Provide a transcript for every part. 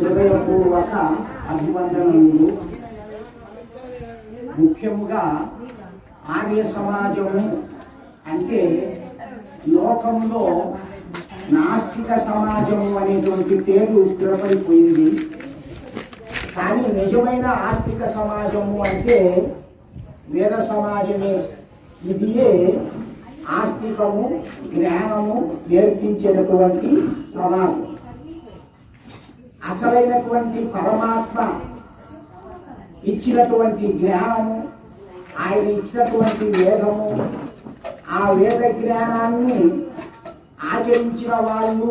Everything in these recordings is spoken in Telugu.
హృదయపూర్వక అభివందనలు ముఖ్యముగా ఆర్య సమాజము అంటే లోకంలో నాస్తిక సమాజము అనేటువంటి పేరు స్థిరపడిపోయింది. కానీ నిజమైన ఆస్తిక సమాజము అంటే వేద సమాజమే. ఇదియే ఆస్తికము జ్ఞానము నేర్పించేటటువంటి సమాజం. అసలైనటువంటి పరమాత్మ ఇచ్చినటువంటి జ్ఞానము ఆయన ఇచ్చినటువంటి వేదము ఆ వేద జ్ఞానాన్ని ఆచరించిన వాళ్ళు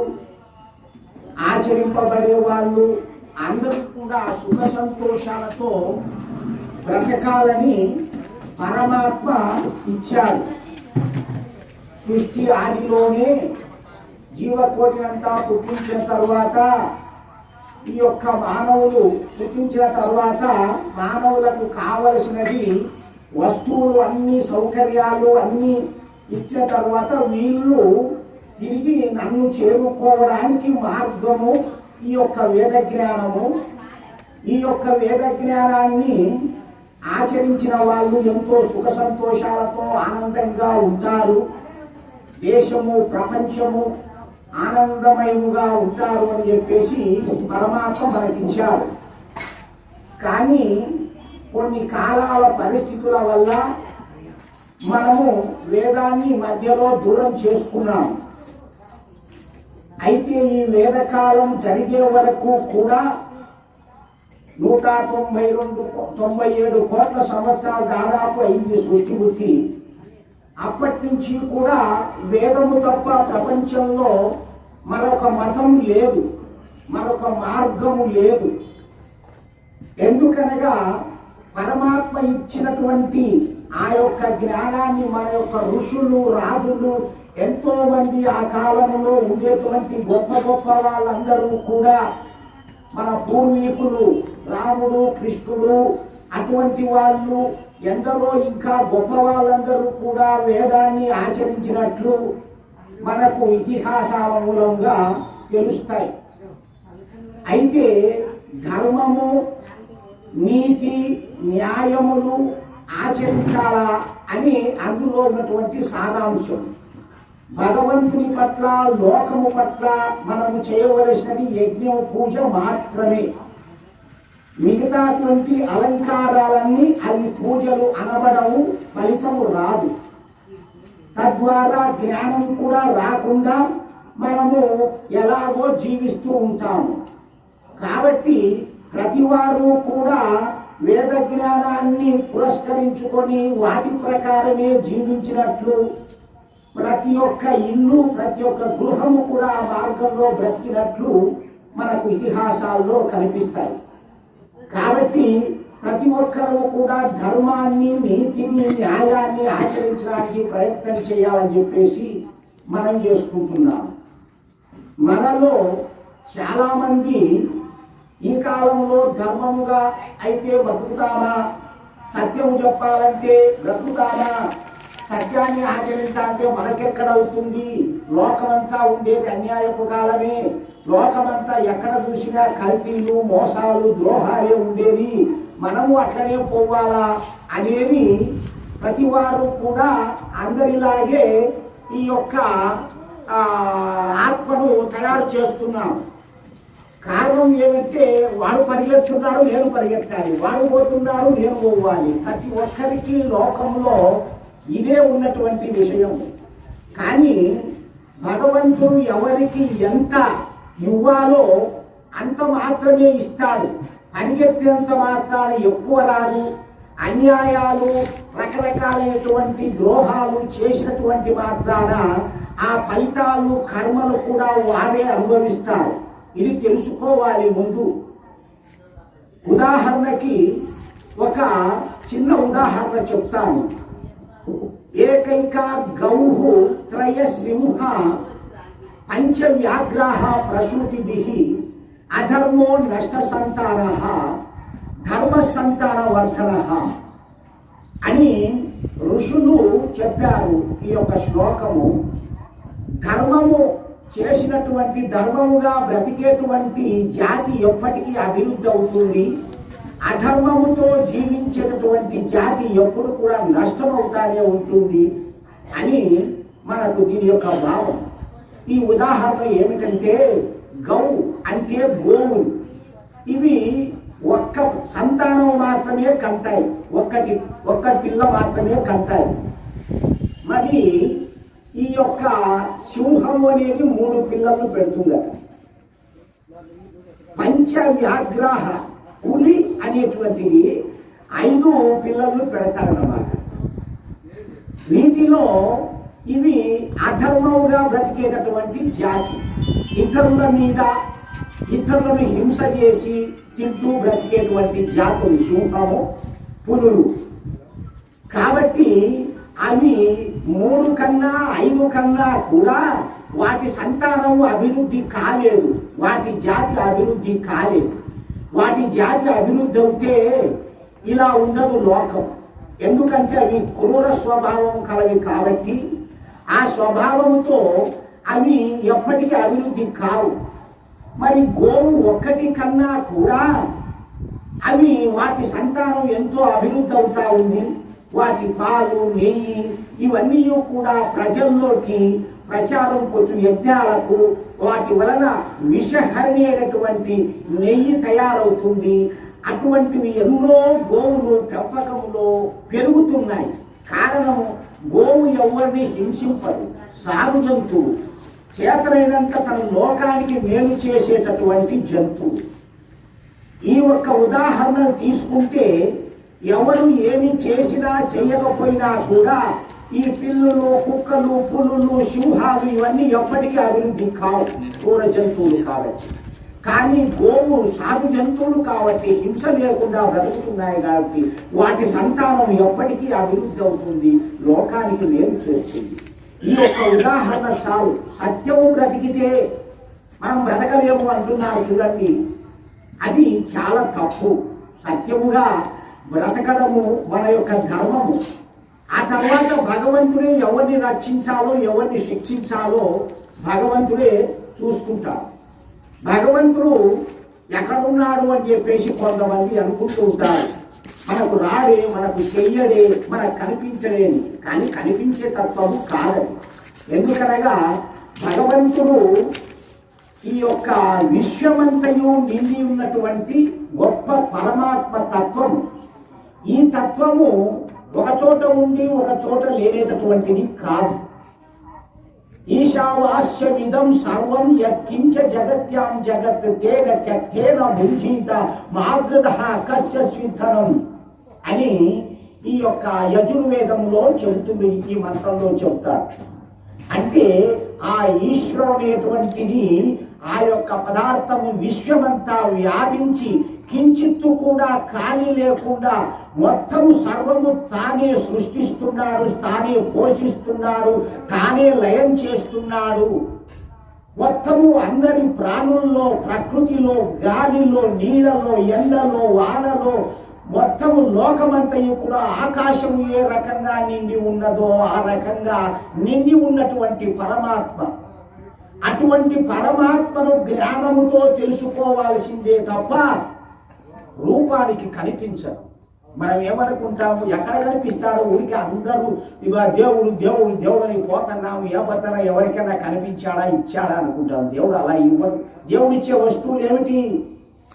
ఆచరింపబడే వాళ్ళు అందరూ కూడా సుఖ సంతోషాలతో బ్రతకాలని పరమాత్మ ఇచ్చారు సృష్టి ఆదిలోనే జీవకోటినంతా పుట్టించిన తరువాత ఈ యొక్క మానవులు పుట్టించిన తర్వాత మానవులకు కావలసినది వస్తువులు అన్ని సౌకర్యాలు అన్ని ఇచ్చిన తర్వాత వీళ్ళు తిరిగి నన్ను చేరుకోవడానికి మార్గము ఈ యొక్క వేద జ్ఞానము. ఈ యొక్క వేద జ్ఞానాన్ని ఆచరించిన వాళ్ళు ఎంతో సుఖ సంతోషాలతో ఆనందంగా ఉంటారు. దేశము ప్రపంచము ఆనందమయముగా ఉంటారు అని చెప్పేసి పరమాత్మ మనకించాడు కానీ కొన్ని కాలాల పరిస్థితుల వల్ల మనము వేదాన్ని మధ్యలో దూరం చేసుకున్నాం. అయితే ఈ వేదకాలం జరిగే వరకు కూడా నూట తొంభై రెండు తొంభై ఏడు కోట్ల సంవత్సరాలు దాదాపు అయింది సృష్టి అప్పటి నుంచి కూడా వేదము తప్ప ప్రపంచంలో మరొక మతం లేదు. మరొక మార్గము లేదు. ఎందుకనగా పరమాత్మ ఇచ్చినటువంటి ఆ యొక్క జ్ఞానాన్ని మన యొక్క ఋషులు రాజులు ఎంతో మంది ఆ కాలంలో ఉండేటువంటి గొప్ప గొప్ప వాళ్ళందరూ కూడా మన పూర్వీకులు రాముడు కృష్ణుడు అటువంటి వాళ్ళు ఎందరో ఇంకా గొప్ప వాళ్ళందరూ కూడా వేదాన్ని ఆచరించినట్లు మనకు ఇతిహాసాల మూలంగా తెలుస్తాయి. అయితే ధర్మము నీతి న్యాయములు ఆచరించాలా అని అందులో ఉన్నటువంటి సారాంశం. భగవంతుని పట్ల లోకము పట్ల మనము చేయవలసినది యజ్ఞము పూజ మాత్రమే. మిగతాటువంటి అలంకారాలన్నీ అవి పూజలు అనబడవు ఫలితము రాదు. తద్వారా జ్ఞానం కూడా రాకుండా మనము ఎలాగో జీవిస్తూ ఉంటాము. కాబట్టి ప్రతివారు కూడా వేద జ్ఞానాన్ని పురస్కరించుకొని వాటి ప్రకారమే జీవించినట్లు ప్రతి ఒక్క ఇల్లు ప్రతి ఒక్క గృహము కూడా ఆ మార్గంలో బ్రతికినట్లు మనకు ఇతిహాసాల్లో కనిపిస్తాయి. కాబట్టి ప్రతి ఒక్కరూ కూడా ధర్మాన్ని నీతిని న్యాయాన్ని ఆచరించడానికి ప్రయత్నం చేయాలని చెప్పేసి మనం చేసుకుంటున్నాం. మనలో చాలామంది ఈ కాలంలో ధర్మముగా అయితే బతుకుతామా సత్యము చెప్పాలంటే బ్రతుకుతామా? సత్యాన్ని ఆచరించాలంటే మనకెక్కడ అవుతుంది? లోకమంతా ఉండేది అన్యాయపు కాలమే. లోకమంతా ఎక్కడ చూసినా కల్తీలు మోసాలు ద్రోహాలే ఉండేది మనము అట్లనే పోవాలా అనేది ప్రతి వారు కూడా అందరిలాగే ఈ యొక్క ఆత్మను తయారు చేస్తున్నాం కారణం ఏమంటే వాడు పరిగెత్తున్నాడు నేను పరిగెత్తాలి. వాడు పోతున్నాడు నేను పోవాలి. ప్రతి ఒక్కరికి లోకంలో ఇదే ఉన్నటువంటి విషయం. కానీ భగవంతుడు ఎవరికి ఎంత ఇవ్వాలో అంత మాత్రమే ఇస్తాడు. పరిగెత్తినంత మాత్రాన ఎక్కువ రాదు. అన్యాయాలు రకరకాలైనటువంటి ద్రోహాలు చేసినటువంటి మాత్రాన ఆ ఫలితాలు కర్మలు కూడా వారే అనుభవిస్తారు. ఇది తెలుసుకోవాలి ముందు. ఉదాహరణకి ఒక చిన్న ఉదాహరణ చెప్తాను. ఏకైక గౌహు త్రయ సింహ అంచ పంచవ్యాఘ్రాः ప్రసూతిభిः అధర్మో నష్ట సంతార ధర్మ సంతానవర్ధనः అని ఋషులు చెప్పారు ఈ యొక్క శ్లోకము. ధర్మము చేసినటువంటి ధర్మముగా బ్రతికేటువంటి జాతి ఎప్పటికీ అభివృద్ధి అవుతుంది. అధర్మముతో జీవించేటటువంటి జాతి ఎప్పుడు కూడా నష్టమవుతానే ఉంటుంది అని మనకు దీని యొక్క భావం. ఈ ఉదాహరణ ఏమిటంటే గౌ అంటే గోవులు ఇవి ఒక్క సంతానం మాత్రమే కంటాయి. ఒక్కటి ఒక్క పిల్ల మాత్రమే కంటాయి. మరి ఈ యొక్క సింహం అనేది మూడు పిల్లలను పెడుతుందట. పంచవ్యాగ్రహ పులి అనేటువంటిది ఐదు పిల్లలను పెడతారన్నమాట. వీటిలో ఇవి అధర్మముగా బ్రతికేటటువంటి జాతి. ఇతరుల మీద ఇతరులను హింస చేసి తింటూ బ్రతికేటువంటి జాతులు సింహము పులులు. కాబట్టి అవి మూడు కన్నా ఐదు కన్నా కూడా వాటి సంతానం అభివృద్ధి కాలేదు. వాటి జాతి అభివృద్ధి కాలేదు. వాటి జాతి అభివృద్ధి అవుతే ఇలా ఉండదు లోకం. ఎందుకంటే అవి క్రూర స్వభావం కలవి కాబట్టి ఆ స్వభావముతో అవి ఎప్పటికీ అభివృద్ధి కావు. మరి గోవు ఒక్కటి కన్నా కూడా అవి వాటి సంతానం ఎంతో అభివృద్ధి అవుతా ఉంది. వాటి పాలు నెయ్యి ఇవన్నీ కూడా ప్రజల్లోకి ప్రచారం కొంచెం యజ్ఞాలకు వాటి వలన విషహరణి అయినటువంటి నెయ్యి తయారవుతుంది. అటువంటివి ఎన్నో గోవులు పెంపకంలో పెరుగుతున్నాయి. కారణము గోవు ఎవరిని హింసింపదు. సాగు జంతువు చేతనైనంత తన లోకానికి మేలు చేసేటటువంటి జంతువు ఈ ఒక్క ఉదాహరణ తీసుకుంటే ఎవరు ఏమి చేసినా చేయకపోయినా కూడా ఈ పిల్లులు కుక్కలు పులులు సింహాలు ఇవన్నీ ఎప్పటికీ అభివృద్ధి కావు. క్రూర జంతువులు కాబట్టి కానీ గోవులు సాగు జంతువులు కాబట్టి హింస లేకుండా బ్రతుకుతున్నాయి కాబట్టి వాటి సంతానం ఎప్పటికీ అభివృద్ధి అవుతుంది లోకానికి మేలు చేస్తుంది. ఈ యొక్క ఉదాహరణ చాలు. సత్యము బ్రతికితే మనం బ్రతకలేము అంటున్నారు చూడండి. అది చాలా తప్పు. సత్యముగా బ్రతకడము మన యొక్క ధర్మము. ఆ తర్వాత భగవంతుడే ఎవరిని రక్షించాలో ఎవరిని శిక్షించాలో భగవంతుడే చూసుకుంటాడు. భగవంతుడు ఎక్కడున్నాడు అని చెప్పేసి కొంతమంది అనుకుంటూ ఉంటారు. మనకు రాడే మనకు చెయ్యడే మనకు కనిపించడేని కానీ కనిపించే తత్వము కాదని ఎందుకనగా భగవంతుడు ఈ యొక్క విశ్వమంతయు నిండి ఉన్నటువంటి గొప్ప పరమాత్మ తత్వము. ఈ తత్వము ఒక చోట ఉండి ఒక చోట లేనేటటువంటిది కాదు. ఈశావాస్యమిదం సర్వం యత్కించ జగత్యాం జగత్ తేన త్యక్తేన భుంజీత మాగృత కస్య స్విధనం అని ఈ యొక్క యజుర్వేదంలో చెబుతుంది ఈ మంత్రంలో చెబుతారు. అంటే ఆ ఈశ్వరం అనేటువంటిది ఆ యొక్క పదార్థము విశ్వమంతా వ్యాపించి కించిత్తు కూడా ఖాళీ లేకుండా మొత్తము సర్వము తానే సృష్టిస్తున్నాడు తానే పోషిస్తున్నాడు తానే లయం చేస్తున్నాడు. మొత్తము అందరి ప్రాణుల్లో ప్రకృతిలో గాలిలో నీళ్ళలో ఎండలో వానలో మొత్తము లోకమంతయు కూడా ఆకాశము ఏ రకంగా నిండి ఉన్నదో ఆ రకంగా నిండి ఉన్నటువంటి పరమాత్మ. అటువంటి పరమాత్మను జ్ఞానముతో తెలుసుకోవాల్సిందే తప్ప రూపానికి కనిపించదు మనం ఏమనుకుంటాము? ఎక్కడ కనిపిస్తాడో ఊరికి అందరూ ఇవా దేవుడు దేవుడు దేవుడు అని పోతున్నాము. ఏ ఎవరికైనా కనిపించాడా ఇచ్చాడా అనుకుంటాం దేవుడు అలా ఇవ్వడు. దేవుడు ఇచ్చే వస్తువులు ఏమిటి?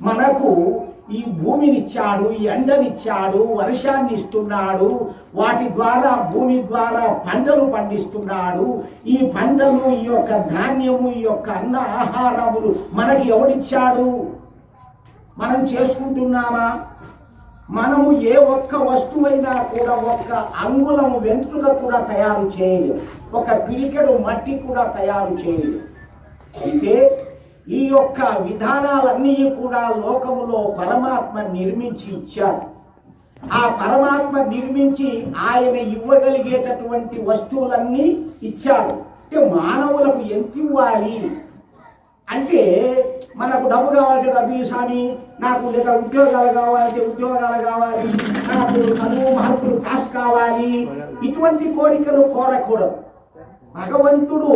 మనకు ఈ భూమినిచ్చాడు ఈ ఎండనిచ్చాడు వర్షాన్ని ఇస్తున్నాడు వాటి ద్వారా భూమి ద్వారా పంటలు పండిస్తున్నాడు. ఈ పంటలు ఈ యొక్క ధాన్యము ఈ యొక్క అన్న ఆహారములు మనకి ఎవడిచ్చాడు? మనం చేసుకుంటున్నామా? మనము ఏ ఒక్క వస్తువైనా కూడా ఒక్క అంగుళము వెంట్రుక కూడా తయారు చేయలేదు ఒక పిడికెడు మట్టి కూడా తయారు చేయలేదు అయితే ఈ యొక్క విధానాలన్నీ కూడా లోకములో పరమాత్మ నిర్మించి ఇచ్చాడు. ఆ పరమాత్మ నిర్మించి ఆయన ఇవ్వగలిగేటటువంటి వస్తువులన్నీ ఇచ్చారు అంటే మానవులకు ఎంత ఇవ్వాలి? అంటే మనకు డబ్బు కావాలంటే డబ్బు స్వామి నాకు లేక ఉద్యోగాలు కావాలంటే ఉద్యోగాలు కావాలి నాకు చదువు మార్పులు పాస్ కావాలి. ఇటువంటి కోరికలు కోరకూడదు. భగవంతుడు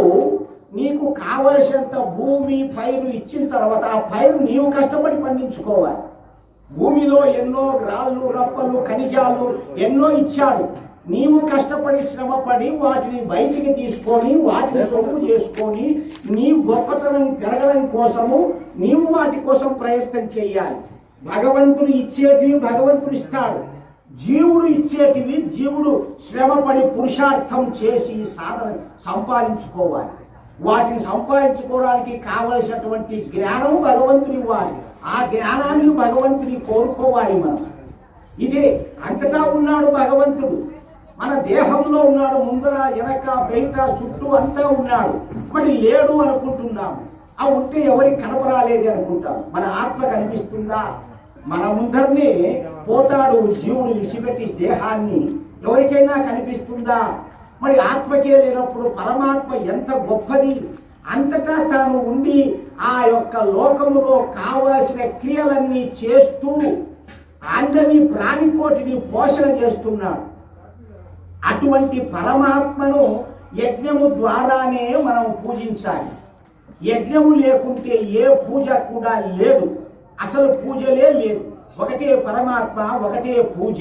నీకు కావలసినంత భూమి పైరు ఇచ్చిన తర్వాత ఆ పైరు నీవు కష్టపడి పండించుకోవాలి. భూమిలో ఎన్నో రాళ్ళు రప్పలు ఖనిజాలు ఎన్నో ఇచ్చాడు. నీవు కష్టపడి శ్రమపడి వాటిని బయటికి తీసుకొని వాటిని సొమ్ము చేసుకొని నీ గొప్పతనం పెరగడం కోసము నీవు వాటి కోసం ప్రయత్నం చేయాలి. భగవంతుడు ఇచ్చేటివి భగవంతుడు ఇస్తాడు. జీవుడు ఇచ్చేటివి జీవుడు శ్రమపడి పురుషార్థం చేసి సాధన సంపాదించుకోవాలి. వాటిని సంపాదించుకోవడానికి కావలసినటువంటి జ్ఞానం భగవంతుని ఇవ్వాలి. ఆ జ్ఞానాన్ని భగవంతుని కోరుకోవాలి మనం. ఇదే అంతటా ఉన్నాడు భగవంతుడు. మన దేహంలో ఉన్నాడు ముందర వెనక బయట చుట్టూ అంతా ఉన్నాడు. మరి లేడు అనుకుంటున్నాము ఆ ఉంటే ఎవరికి కనపరాలేదు అనుకుంటాం. మన ఆత్మ కనిపిస్తుందా? మన ముందరనే పోతాడు జీవుడు విడిచిపెట్టి దేహాన్ని. ఎవరికైనా కనిపిస్తుందా? మరి ఆత్మకే లేనప్పుడు పరమాత్మ ఎంత గొప్పది? అంతటా తాను ఉండి ఆ యొక్క లోకములో కావలసిన క్రియలన్నీ చేస్తూ అందరినీ ప్రాణికోటిని పోషణ చేస్తున్నాడు. అటువంటి పరమాత్మను యజ్ఞము ద్వారానే మనం పూజించాలి. యజ్ఞము లేకుంటే ఏ పూజ కూడా లేదు. అసలు పూజలే లేదు. ఒకటే పరమాత్మ ఒకటే పూజ.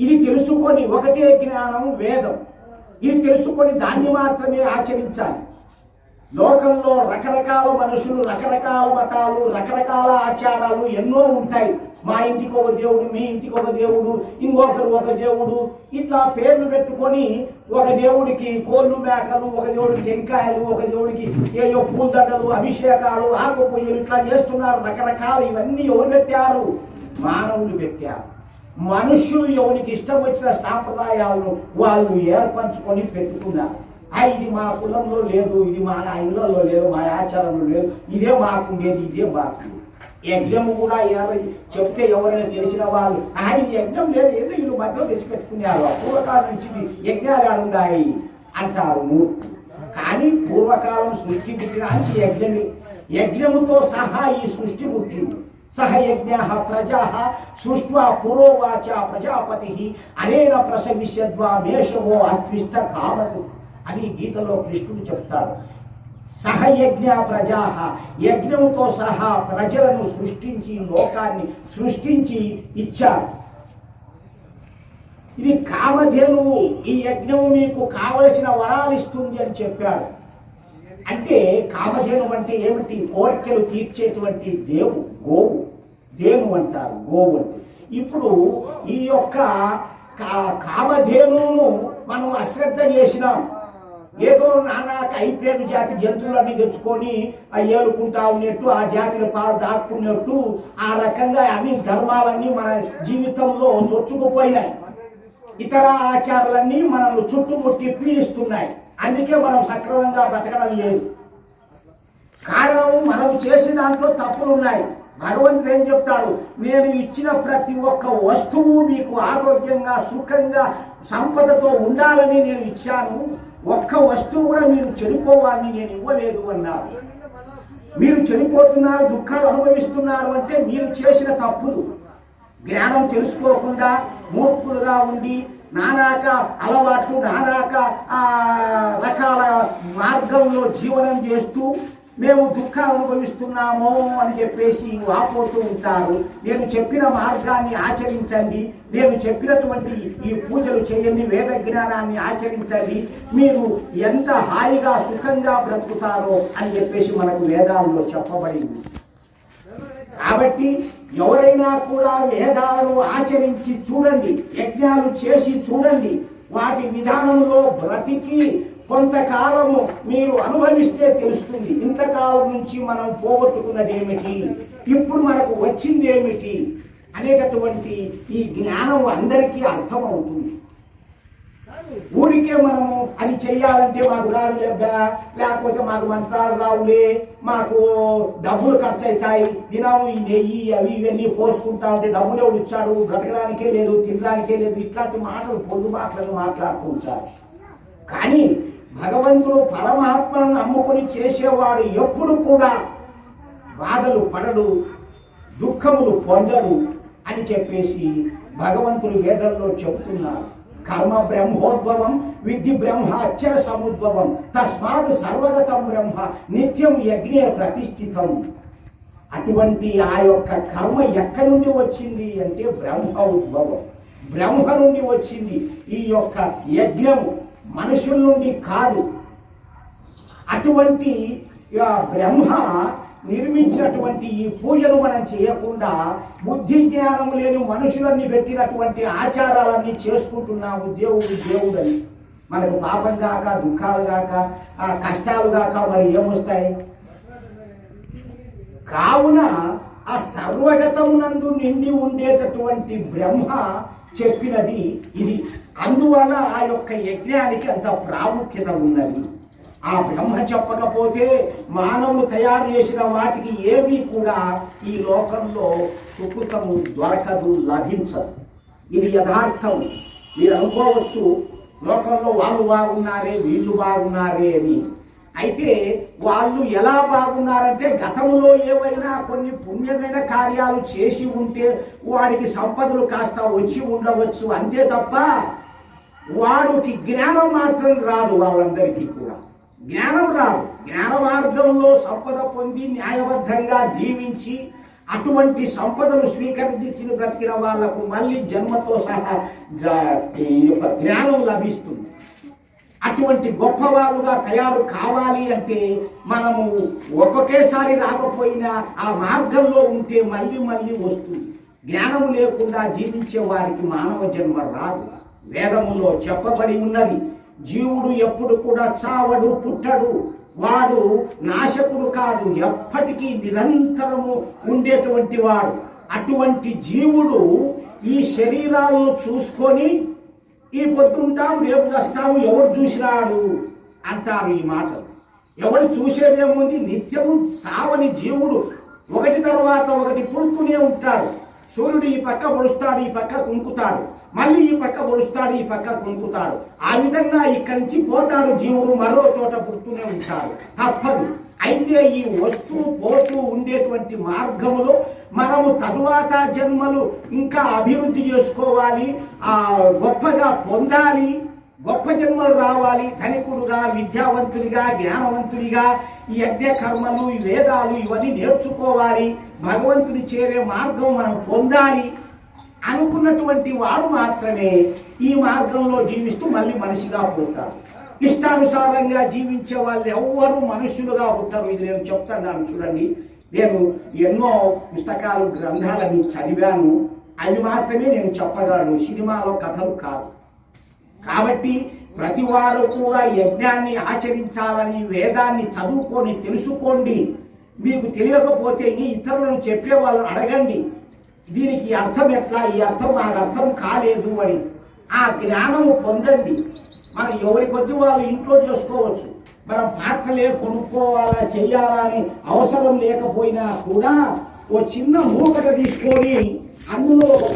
ఇది తెలుసుకొని ఒకటే జ్ఞానం వేదం. ఇది తెలుసుకొని దాన్ని మాత్రమే ఆచరించాలి. లోకంలో రకరకాల మనుషులు రకరకాల మతాలు రకరకాల ఆచారాలు ఎన్నో ఉంటాయి. మా ఇంటికి ఒక దేవుడు మీ ఇంటికి ఒక దేవుడు ఇంకొకరు ఒక దేవుడు. ఇట్లా పేర్లు పెట్టుకొని ఒక దేవుడికి కోళ్ళు మేకలు ఒక దేవుడికి టెంకాయలు ఒక దేవుడికి ఏయో పూలదండలు అభిషేకాలు ఆకు ఇట్లా చేస్తున్నారు. రకరకాలు ఇవన్నీ ఎవరు పెట్టారు? మానవులు పెట్టారు. మనుషులు ఎవరికి ఇష్టం వచ్చిన సాంప్రదాయాలను వాళ్ళు ఏర్పరచుకొని పెట్టుకున్నారు. ఇది మా కులంలో లేదు ఇది మా ఇళ్ళలో లేదు మా ఆచారంలో లేదు ఇదే మాకుండేది ఇదే మాకు. యజ్ఞము కూడా ఎవరు చెప్తే ఎవరైనా తెలిసిన వాళ్ళు ఆ ఇది యజ్ఞం లేదు ఏదో వీళ్ళు మధ్యలో తెచ్చిపెట్టుకున్నారు పూర్వకాలం నుంచి యజ్ఞాలు ఆడున్నాయి అంటారు కానీ పూర్వకాలం సృష్టి పుట్టినాంచి యజ్ఞమి. యజ్ఞముతో సహా ఈ సృష్టి పుట్టింది. సహ యజ్ఞ ప్రజా సృష్ట్వా పురోవాచ ప్రజాపతి అనేన ప్రసవిష్యద్వా మేషవో అస్పృష్ట కామదు అని గీతలో కృష్ణుడు చెప్తారు సహయజ్ఞ ప్రజా. యజ్ఞముతో సహా ప్రజలను సృష్టించి లోకాన్ని సృష్టించి ఇచ్చారు. ఇది కామధేనువు. ఈ యజ్ఞము మీకు కావలసిన వరాలు ఇస్తుంది అని చెప్పాడు. అంటే కామధేను అంటే ఏమిటి? కోరికలు తీర్చేటువంటి దేవు గోవు. దేను అంటారు గోవు అంటే ఇప్పుడు ఈ యొక్క కా- కామధేనువును మనం అశ్రద్ధ చేసినాం. ఏదో నానాక అయిపోయిన జాతి జంతువులన్నీ తెచ్చుకొని ఆ ఏలుకుంటా ఉన్నట్టు ఆ జాతిని పాలు దాక్కున్నట్టు ఆ రకంగా అన్ని ధర్మాలన్నీ మన జీవితంలో చొచ్చుకుపోయినాయి. ఇతర ఆచారాలన్నీ మనల్ని చుట్టుముట్టి పీడిస్తున్నాయి. అందుకే మనం సక్రమంగా బ్రతకడం లేదు. కారణం మనం చేసిన దాంట్లో తప్పులు ఉన్నాయి. భగవంతుడు ఏం చెప్తాడు? నేను ఇచ్చిన ప్రతి ఒక్క వస్తువు మీకు ఆరోగ్యంగా సుఖంగా సంపదతో ఉండాలని నేను ఇచ్చాను. ఒక్క వస్తువు కూడా మీరు చెడిపోవాలని నేను ఇవ్వలేదు అన్నారు. మీరు చనిపోతున్నారు దుఃఖాలు అనుభవిస్తున్నారు అంటే మీరు చేసిన తప్పులు. జ్ఞానం తెలుసుకోకుండా మూర్ఖులుగా ఉండి నానాక అలవాట్లు నానాక రకాల మార్గంలో జీవనం చేస్తూ మేము దుఃఖం అనుభవిస్తున్నాము అని చెప్పేసి వాపోతూ ఉంటారు. నేను చెప్పిన మార్గాన్ని ఆచరించండి. నేను చెప్పినటువంటి ఈ పూజలు చేయండి. వేద జ్ఞానాన్ని ఆచరించండి. మీరు ఎంత హాయిగా సుఖంగా బ్రతుకుతారో అని చెప్పేసి మనకు వేదాల్లో చెప్పబడింది. కాబట్టి ఎవరైనా కూడా వేదాలను ఆచరించి చూడండి యజ్ఞాలు చేసి చూడండి. వాటి విధానంలో బ్రతికి కొంతకాలము మీరు అనుభవిస్తే తెలుస్తుంది. ఇంతకాలం నుంచి మనం పోగొట్టుకున్నది ఏమిటి ఇప్పుడు మనకు వచ్చింది ఏమిటి అనేటటువంటి ఈ జ్ఞానం అందరికీ అర్థమవుతుంది. ఊరికే మనము అది చెయ్యాలంటే మాకు రాదు లేదా లేకపోతే మాకు మంత్రాలు రావులే? మాకు డబ్బులు ఖర్చు అవుతాయి దినము ఈ నెయ్యి అవి ఇవన్నీ పోసుకుంటా ఉంటే డబ్బులు ఎవడు ఇచ్చాడు బ్రతకడానికే లేదు తినడానికే లేదు. ఇట్లాంటి మాటలు పొద్దు మాటలు మాట్లాడుకుంటారు కానీ భగవంతుడు పరమాత్మను నమ్ముకొని చేసేవాడు ఎప్పుడు కూడా బాధలు పడడు దుఃఖములు పొందడు అని చెప్పేసి భగవంతుడు వేదంలో చెబుతున్నారు. కర్మ బ్రహ్మోద్భవం విద్య బ్రహ్మ అక్షర సముద్భవం తస్మాత్ సర్వగతం బ్రహ్మ నిత్యం యజ్ఞే ప్రతిష్ఠితం. అటువంటి ఆ యొక్క కర్మ ఎక్కడి నుండి వచ్చింది అంటే బ్రహ్మ ఉద్భవం బ్రహ్మ నుండి వచ్చింది ఈ యొక్క యజ్ఞము. మనుషుల నుండి కాదు. అటువంటి బ్రహ్మ నిర్మించినటువంటి ఈ పూజను మనం చేయకుండా బుద్ధి జ్ఞానం లేని మనుషులన్నీ పెట్టినటువంటి ఆచారాలన్నీ చేసుకుంటున్నాము దేవుడు దేవుడని. మనకు పాపం కాక దుఃఖాలు కాక ఆ కష్టాలు కాక మరి ఏమొస్తాయి? కావున ఆ సర్వగతమునందు నిండి ఉండేటటువంటి బ్రహ్మ చెప్పినది ఇది. అందువల్ల ఆ యొక్క యజ్ఞానికి అంత ప్రాముఖ్యత ఉన్నది. ఆ బ్రహ్మ చెప్పకపోతే మానవులు తయారు చేసిన వాటికి ఏమీ కూడా ఈ లోకంలో సుకృతము దొరకదు లభించదు. ఇది యథార్థం. మీరు అనుకోవచ్చు లోకంలో వాళ్ళు బాగున్నారే వీళ్ళు బాగున్నారే అని. అయితే వాళ్ళు ఎలా బాగున్నారంటే గతంలో ఏవైనా కొన్ని పుణ్యమైన కార్యాలు చేసి ఉంటే వాడికి సంపదలు కాస్త వచ్చి ఉండవచ్చు అంతే తప్ప వాడికి జ్ఞానం మాత్రం రాదు వాళ్ళందరికీ కూడా. జ్ఞానం రాదు. జ్ఞాన మార్గంలో సంపద పొంది న్యాయబద్ధంగా జీవించి అటువంటి సంపదను స్వీకరించి బ్రతికిన వాళ్ళకు మళ్ళీ జన్మతో సహా జ- ఈ యొక్క జ్ఞానం లభిస్తుంది. అటువంటి గొప్పవాళ్ళుగా తయారు కావాలి అంటే మనము ఒక్కొక్కసారి రాకపోయినా ఆ మార్గంలో ఉంటే మళ్ళీ మళ్ళీ వస్తుంది. జ్ఞానం లేకుండా జీవించే వారికి మానవ జన్మ రాదు. వేదములో చెప్పబడి ఉన్నది జీవుడు ఎప్పుడు కూడా చావడు పుట్టడు. వాడు నాశకుడు కాదు ఎప్పటికీ నిరంతరము ఉండేటువంటి వాడు. అటువంటి జీవుడు ఈ శరీరాలను చూసుకొని ఈ పొద్దుంటాము రేపు చేస్తాము ఎవరు చూసినాడు? అంటారు ఈ మాటలు. ఎవడు చూసేదేముంది? నిత్యము సావని జీవుడు. ఒకటి తర్వాత ఒకటి పుడుతూనే ఉంటాడు. సూర్యుడు ఈ పక్క పొడుస్తాడు ఈ పక్క కుంకుతాడు. మళ్ళీ ఈ పక్క పొడుస్తాడు ఈ పక్క కుంకుతాడు ఆ విధంగా ఇక్కడి నుంచి పోతాడు జీవుడు మరో చోట పుడుతూనే ఉంటాడు. తప్పదు. అయితే ఈ వస్తూ పోతూ ఉండేటువంటి మార్గములో మనము తరువాత జన్మలు ఇంకా అభివృద్ధి చేసుకోవాలి ఆ గొప్పగా పొందాలి గొప్ప జన్మలు రావాలి ధనికుడుగా విద్యావంతుడిగా జ్ఞానవంతుడిగా ఈ యజ్ఞ కర్మలు ఈ వేదాలు ఇవన్నీ నేర్చుకోవాలి భగవంతుని చేరే మార్గం మనం పొందాలి. అనుకున్నటువంటి వాడు మాత్రమే ఈ మార్గంలో జీవిస్తూ మళ్ళీ మనిషిగా పుడతారు ఇష్టానుసారంగా జీవించే వాళ్ళు ఎవ్వరూ మనుషులుగా పుట్టరు. ఇది నేను చెప్తున్నాను చూడండి. నేను ఎన్నో పుస్తకాలు గ్రంథాలని చదివాను. అవి మాత్రమే నేను చెప్పగలను. సినిమాలో కథలు కాదు. కాబట్టి ప్రతి వారు కూడా యజ్ఞాన్ని ఆచరించాలని వేదాన్ని చదువుకొని తెలుసుకోండి. మీకు తెలియకపోతే ఇతరులను చెప్పే వాళ్ళని అడగండి. దీనికి అర్థం ఎట్లా? ఈ అర్థం నాకు అర్థం కాలేదు అని. ఆ జ్ఞానము పొందండి. మనం ఎవరి కొద్ది వాళ్ళు ఇంట్లో చేసుకోవచ్చు. మనం పాత్రలే కొనుక్కోవాలా చేయాలా అని అవసరం లేకపోయినా కూడా ఓ చిన్న మూకట తీసుకొని అందులో ఒక